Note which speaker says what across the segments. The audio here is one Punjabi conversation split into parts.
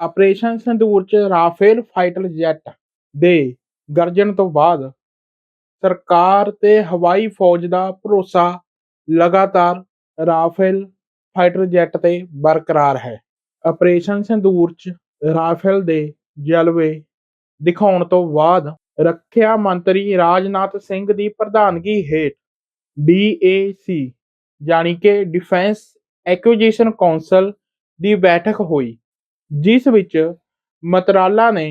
Speaker 1: ਆਪਰੇਸ਼ਨ ਸੰਦੂਰ 'ਚ ਰਾਫੇਲ ਫਾਈਟਰ ਜੈਟ ਦੇ ਗਰਜਣ ਤੋਂ ਬਾਅਦ ਸਰਕਾਰ ਤੇ ਹਵਾਈ ਫੌਜ ਦਾ ਭਰੋਸਾ ਲਗਾਤਾਰ ਰਾਫੇਲ ਫਾਈਟਰ ਜੈਟ ਤੇ ਬਰਕਰਾਰ ਹੈ। ਆਪਰੇਸ਼ਨ ਸੰਦੂਰ 'ਚ ਰਾਫੇਲ ਦੇ ਜਲਵੇ ਦਿਖਾਉਣ ਤੋਂ ਬਾਅਦ ਰੱਖਿਆ ਮੰਤਰੀ ਰਾਜਨਾਥ ਸਿੰਘ ਦੀ ਪ੍ਰਧਾਨਗੀ ਹੇਠ ਡੀਏਸੀ ਜਾਣੀ ਕਿ ਡਿਫੈਂਸ ਐਕੁਜੀਸ਼ਨ ਕੌਂਸਲ ਦੀ ਬੈਠਕ ਹੋਈ। ਜਿਸ ਵਿੱਚ ਮੰਤਰਾਲਾ ਨੇ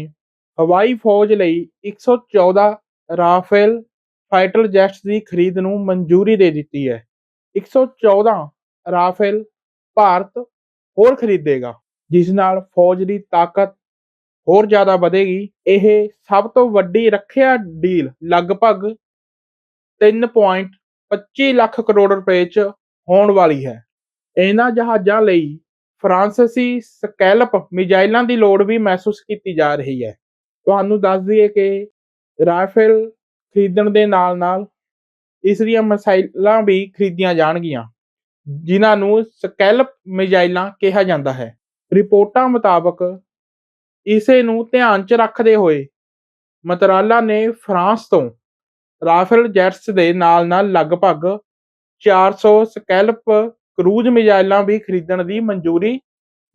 Speaker 1: ਹਵਾਈ ਫੌਜ ਲਈ 114 ਰਾਫੇਲ ਫਾਈਟਰ ਜੈਟਸ ਦੀ ਖਰੀਦ ਨੂੰ ਮਨਜ਼ੂਰੀ ਦੇ ਦਿੱਤੀ ਹੈ। 114 ਰਾਫੇਲ ਭਾਰਤ ਹੋਰ ਖਰੀਦੇਗਾ, ਜਿਸ ਨਾਲ ਫੌਜ ਦੀ ਤਾਕਤ ਹੋਰ ਜ਼ਿਆਦਾ ਵਧੇਗੀ। ਇਹ ਸਭ ਤੋਂ ਵੱਡੀ ਰੱਖਿਆ ਡੀਲ ਲਗਭਗ 3.25 ਲੱਖ ਕਰੋੜ ਰੁਪਏ 'ਚ ਹੋਣ ਵਾਲੀ ਹੈ। ਇਹਨਾਂ ਜਹਾਜ਼ਾਂ ਲਈ ਫਰਾਂਸੀਸੀ ਸਕੈਲਪ ਮਿਜ਼ਾਈਲਾਂ ਦੀ ਲੋੜ ਵੀ ਮਹਿਸੂਸ ਕੀਤੀ ਜਾ ਰਹੀ ਹੈ। ਤੁਹਾਨੂੰ ਦੱਸ ਦਈਏ ਕਿ ਰਾਫੇਲ ਖਰੀਦਣ ਦੇ ਨਾਲ-ਨਾਲ ਇਸ ਦੀਆਂ ਮਿਸਾਈਲਾਂ ਵੀ ਖਰੀਦੀਆਂ ਜਾਣਗੀਆਂ, ਜਿਨ੍ਹਾਂ ਨੂੰ ਸਕੈਲਪ ਮਿਜ਼ਾਈਲਾਂ ਕਿਹਾ ਜਾਂਦਾ ਹੈ। ਰਿਪੋਰਟਾਂ ਮੁਤਾਬਕ ਇਸੇ ਨੂੰ ਧਿਆਨ 'ਚ ਰੱਖਦੇ ਹੋਏ ਮੰਤਰਾਲਾ ਨੇ ਫਰਾਂਸ ਤੋਂ ਰਾਫੇਲ ਜੈਟਸ ਦੇ ਨਾਲ-ਨਾਲ ਲਗਭਗ 400 ਸਕੈਲਪ ਕਰੂਜ਼ ਮਿਜ਼ਾਈਲਾਂ ਵੀ ਖਰੀਦਣ ਦੀ ਮਨਜ਼ੂਰੀ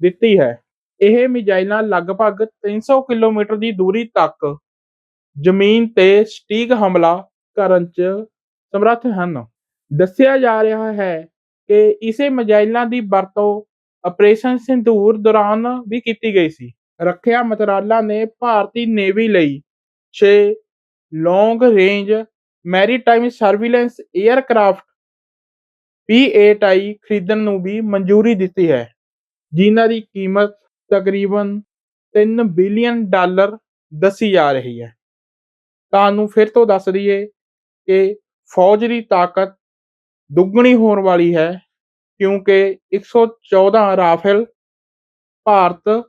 Speaker 1: ਦਿੱਤੀ ਹੈ। ਇਹ ਮਿਜ਼ਾਈਲਾਂ ਲਗਭਗ 300 ਕਿਲੋਮੀਟਰ ਦੀ ਦੂਰੀ ਤੱਕ ਜ਼ਮੀਨ ਤੇ ਸਟੀਕ ਹਮਲਾ ਕਰਨ 'ਚ ਸਮਰੱਥ ਹਨ। ਦੱਸਿਆ ਜਾ ਰਿਹਾ ਹੈ ਕਿ ਇਸੇ ਮਿਜ਼ਾਈਲਾਂ ਦੀ ਵਰਤੋਂ ਆਪਰੇਸ਼ਨ ਸਿੰਧੂਰ ਦੌਰਾਨ ਵੀ ਕੀਤੀ ਗਈ ਸੀ। ਰੱਖਿਆ ਮੰਤਰਾਲਾ ਨੇ ਭਾਰਤੀ ਨੇਵੀ ਲਈ 6 long range maritime surveillance aircraft P8I ਖਰੀਦਣ ਨੂੰ ਵੀ ਮਨਜ਼ੂਰੀ ਦਿੱਤੀ ਹੈ। ਜਿਨ੍ਹਾਂ ਦੀ ਕੀਮਤ ਤਕਰੀਬਨ 3 ਬਿਲੀਅਨ ਡਾਲਰ ਦੱਸੀ ਜਾ ਰਹੀ ਹੈ। ਤੁਹਾਨੂੰ ਫਿਰ ਤੋਂ ਦੱਸ ਦਈਏ ਕਿ ਫੌਜ ਦੀ ਤਾਕਤ ਦੁੱਗਣੀ ਹੋਣ ਵਾਲੀ ਹੈ, ਕਿਉਂਕਿ 114 ਰਾਫੇਲ ਭਾਰਤ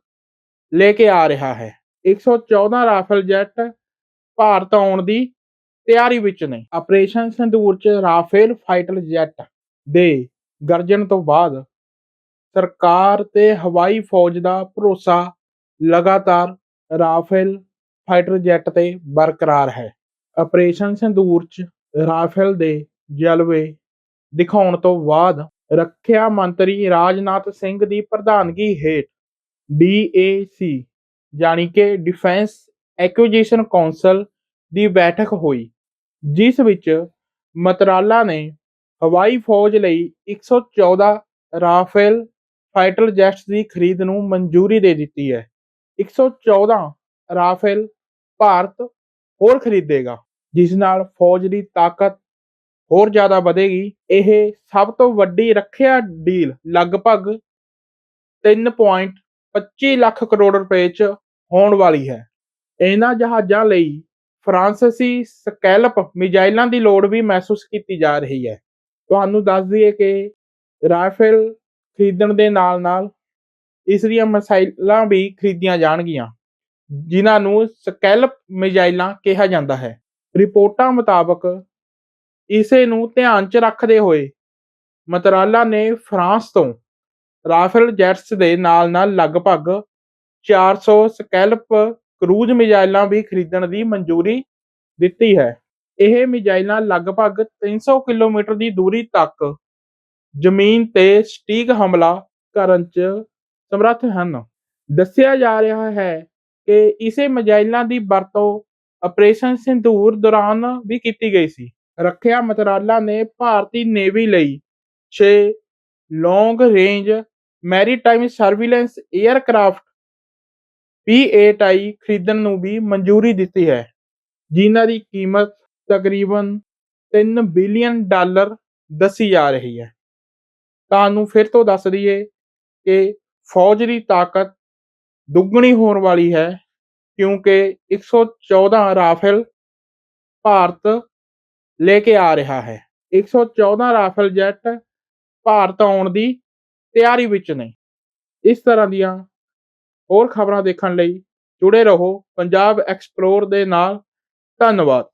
Speaker 1: ਲੈ ਕੇ ਆ ਰਿਹਾ ਹੈ। 114 ਰਾਫੇਲ ਜੈਟ ਭਾਰਤ ਆਉਣ ਦੀ ਤਿਆਰੀ ਵਿੱਚ ਨੇ। ਆਪਰੇਸ਼ਨ ਸੰਦੂਰ 'ਚ ਰਾਫੇਲ ਫਾਈਟਰ ਜੈਟ ਦੇ ਗਰਜਣ ਤੋਂ ਬਾਅਦ ਸਰਕਾਰ ਤੇ ਹਵਾਈ ਫੌਜ ਦਾ ਭਰੋਸਾ ਲਗਾਤਾਰ ਰਾਫੇਲ ਫਾਈਟਰ ਜੈਟ ਤੇ ਬਰਕਰਾਰ ਹੈ। ਆਪਰੇਸ਼ਨ ਸੰਦੂਰ 'ਚ ਰਾਫੇਲ ਦੇ ਜਲਵੇ ਦਿਖਾਉਣ ਤੋਂ ਬਾਅਦ ਰੱਖਿਆ ਮੰਤਰੀ ਰਾਜਨਾਥ ਸਿੰਘ ਦੀ ਪ੍ਰਧਾਨਗੀ ਹੇਠ ਡੀਏਸੀ ਜਾਣੀ ਕਿ ਡਿਫੈਂਸ ਐਕੁਜੀਸ਼ਨ ਕੌਂਸਲ ਦੀ ਬੈਠਕ ਹੋਈ, ਜਿਸ ਵਿੱਚ ਮਤਰਾਲਾ ਨੇ ਹਵਾਈ ਫੌਜ ਲਈ 114 ਰਾਫੇਲ ਫਾਈਟਰ ਜੈਟਸ ਦੀ ਖਰੀਦ ਨੂੰ ਮਨਜ਼ੂਰੀ ਦੇ ਦਿੱਤੀ ਹੈ। 114 ਰਾਫੇਲ ਭਾਰਤ ਹੋਰ ਖਰੀਦੇਗਾ, ਜਿਸ ਨਾਲ ਫੌਜ ਦੀ ਤਾਕਤ ਹੋਰ ਜ਼ਿਆਦਾ ਵਧੇਗੀ। ਇਹ ਸਭ ਤੋਂ ਵੱਡੀ ਰੱਖਿਆ ਡੀਲ ਲਗਭਗ 3.25 ਲੱਖ ਕਰੋੜ ਰੁਪਏ 'ਚ ਹੋਣ ਵਾਲੀ ਹੈ। ਇਹਨਾਂ ਜਹਾਜ਼ਾਂ ਲਈ ਫਰਾਂਸੀਸੀ ਸਕੈਲਪ ਮਿਜ਼ਾਈਲਾਂ ਦੀ ਲੋੜ ਵੀ ਮਹਿਸੂਸ ਕੀਤੀ ਜਾ ਰਹੀ ਹੈ। ਤੁਹਾਨੂੰ ਦੱਸ ਦਈਏ ਕਿ ਰਾਫੇਲ ਖਰੀਦਣ ਦੇ ਨਾਲ-ਨਾਲ ਇਸ ਦੀਆਂ ਮਿਸਾਈਲਾਂ ਵੀ ਖਰੀਦੀਆਂ ਜਾਣਗੀਆਂ, ਜਿਨ੍ਹਾਂ ਨੂੰ ਸਕੈਲਪ ਮਿਜ਼ਾਈਲਾਂ ਕਿਹਾ ਜਾਂਦਾ ਹੈ। ਰਿਪੋਰਟਾਂ ਮੁਤਾਬਕ ਇਸੇ ਨੂੰ ਧਿਆਨ 'ਚ ਰੱਖਦੇ ਹੋਏ ਮੰਤਰਾਲਾ ਨੇ ਫਰਾਂਸ ਤੋਂ ਰਾਫੇਲ ਜੈਟਸ ਦੇ ਨਾਲ-ਨਾਲ ਲਗਭਗ 400 ਸਕੈਲਪ ਕਰੂਜ਼ ਮਿਜ਼ਾਈਲਾਂ ਵੀ ਖਰੀਦਣ ਦੀ ਮਨਜ਼ੂਰੀ ਦਿੱਤੀ ਹੈ। ਇਹ ਮਿਜ਼ਾਈਲਾਂ ਲਗਭਗ 300 ਕਿਲੋਮੀਟਰ ਦੀ ਦੂਰੀ ਤੱਕ ਜ਼ਮੀਨ ਤੇ ਸਟੀਕ ਹਮਲਾ ਕਰਨ 'ਚ ਸਮਰੱਥ ਹਨ। ਦੱਸਿਆ ਜਾ ਰਿਹਾ ਹੈ ਕਿ ਇਸੇ ਮਿਜ਼ਾਈਲਾਂ ਦੀ ਵਰਤੋਂ ਆਪਰੇਸ਼ਨ ਸਿੰਧੂਰ ਦੌਰਾਨ ਵੀ ਕੀਤੀ ਗਈ ਸੀ। ਰੱਖਿਆ ਮੰਤਰਾਲਾ ਨੇ ਭਾਰਤੀ ਨੇਵੀ ਲਈ 6 long range maritime surveillance aircraft P8I ਖਰੀਦਣ ਨੂੰ ਵੀ ਮਨਜ਼ੂਰੀ ਦਿੱਤੀ ਹੈ, ਜਿਨ੍ਹਾਂ ਦੀ ਕੀਮਤ ਤਕਰੀਬਨ 3 ਬਿਲੀਅਨ ਡਾਲਰ ਦੱਸੀ ਜਾ ਰਹੀ ਹੈ। ਤੁਹਾਨੂੰ ਫਿਰ ਤੋਂ ਦੱਸ ਦਈਏ ਕਿ ਫੌਜ ਦੀ ਤਾਕਤ ਦੁੱਗਣੀ ਹੋਣ ਵਾਲੀ ਹੈ ਕਿਉਂਕਿ 114 ਰਾਫੇਲ ਭਾਰਤ ਲੈ ਕੇ ਆ ਰਿਹਾ ਹੈ। 114 ਰਾਫੇਲ ਜੈਟ ਭਾਰਤ ਆਉਣ ਦੀ ਤਿਆਰੀ ਵਿੱਚ ਨੇ। ਇਸ ਤਰ੍ਹਾਂ ਦੀਆਂ ਹੋਰ ਖਬਰਾਂ ਦੇਖਣ ਲਈ ਜੁੜੇ ਰਹੋ। ਪੰਜਾਬ ਐਕਸਪਲੋਰ ਦੇ ਨਾਲ। ਧੰਨਵਾਦ।